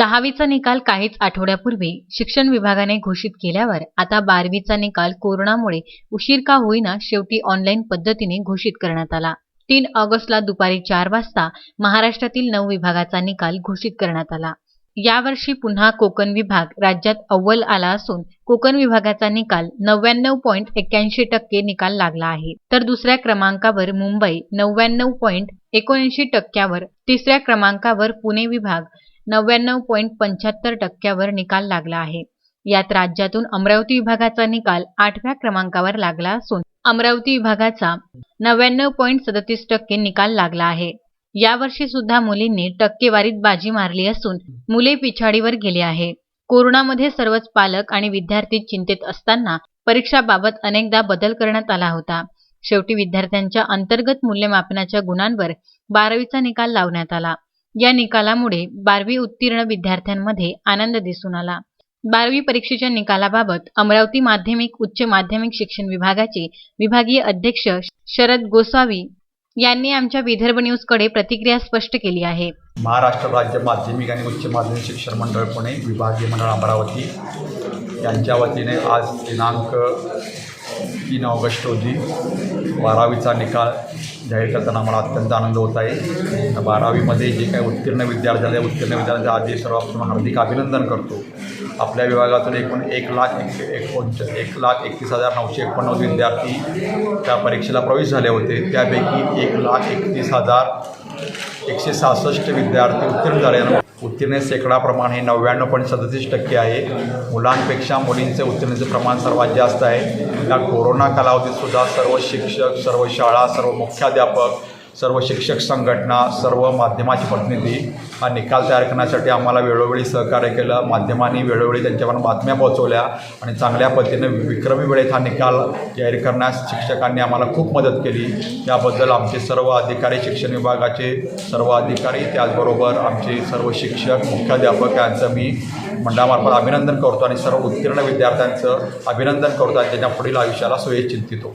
दहावीचा निकाल काहीच आठवड्यापूर्वी शिक्षण विभागाने घोषित केल्यावर आता बारावीचा निकाल कोरोनामुळे उशीर का होईना शेवटी ऑनलाईन पद्धतीने घोषित करण्यात आला. तीन ऑगस्टला दुपारी चार वाजता महाराष्ट्रातील नऊ विभागाचा निकाल घोषित करण्यात आला. यावर्षी पुन्हा कोकण विभाग राज्यात अव्वल आला असून कोकण विभागाचा निकाल नव्याण्णव पॉईंट एक्क्याऐंशी टक्के निकाल लागला आहे. तर दुसऱ्या क्रमांकावर मुंबई नव्याण्णव पॉईंट एकोणऐंशी टक्क्यावर तिसऱ्या क्रमांकावर पुणे विभाग नव्याण्णव पॉईंट पंच्याहत्तर टक्क्यावर निकाल लागला आहे. यात राज्यातून अमरावती विभागाचा निकाल आठव्या क्रमांकावर लागला असून अमरावती विभागाचा नव्याण्णव पॉईंट सदतीस टक्के निकाल लागला आहे. यावर्षी सुद्धा मुलींनी टक्केवारीत बाजी मारली असून मुले पिछाडीवर गेले आहे. कोरोनामध्ये सर्वच पालक आणि विद्यार्थी चिंतेत असताना परीक्षाबाबत अनेकदा बदल करण्यात आला होता. शेवटी विद्यार्थ्यांच्या अंतर्गत मूल्यमापनाच्या गुणांवर बारावीचा निकाल लावण्यात आला. या निकालामुळे बारावी उत्तीर्ण विद्यार्थ्यांमध्ये आनंद दिसून आला. बारावी परीक्षेच्या निकालाबाबत अमरावती माध्यमिक उच्च माध्यमिक शिक्षण विभागाचे विभागीय अध्यक्ष शरद गोसावी यांनी आमच्या विदर्भ न्यूजकडे प्रतिक्रिया स्पष्ट केली आहे. महाराष्ट्र राज्य माध्यमिक आणि उच्च माध्यमिक शिक्षण मंडळ पुणे विभागीय मंडळ अमरावती यांच्या वतीने आज दिनांक तीन ऑगस्ट रोजी बारावीचा निकाल जाहीर करताना मला अत्यंत आनंद होत आहे. बारावीमध्ये जे काही उत्तीर्ण विद्यार्थी झाले उत्तीर्ण विद्यार्थ्यांच्या आधी सर्वांपासून हार्दिक अभिनंदन करतो. आपल्या विभागातून एकूण एक लाख एक एकोणच एक लाख एकतीस हजार नऊशे एकोणनव्वद विद्यार्थी त्या परीक्षेला प्रवेश झाले होते. त्यापैकी एक लाख एकतीस हजार एकशे सहासष्ट विद्यार्थी उत्तीर्ण झाले आणि उत्तीर्ण शेकडाप्रमाण हे नव्याण्णव पॉईंट सदतीस टक्के आहे. मुलांपेक्षा मुलींचे उत्तीर्णतेचे प्रमाण सर्वात जास्त आहे. या कोरोना कालावधीतसुद्धा सर्व शिक्षक सर्व शाळा सर्व मुख्याध्यापक सर्व शिक्षक संघटना सर्व माध्यमाचे प्रतिनिधी हा निकाल तयार करण्यासाठी आम्हाला वेळोवेळी सहकार्य केलं. माध्यमांनी वेळोवेळी त्यांच्यापर्यंत बातम्या पोहोचवल्या आणि चांगल्या पद्धतीने विक्रमी वेळेत हा निकाल जाहीर करण्यास शिक्षकांनी आम्हाला खूप मदत केली. त्याबद्दल आमचे सर्व अधिकारी शिक्षण विभागाचे सर्व अधिकारी त्याचबरोबर आमचे सर्व शिक्षक मुख्याध्यापक यांचं मी मंडळामार्फत अभिनंदन करतो आणि सर्व उत्तीर्ण विद्यार्थ्यांचं अभिनंदन करतो. आणि त्यांच्या पुढील आयुष्याला सोयी चिंतितो.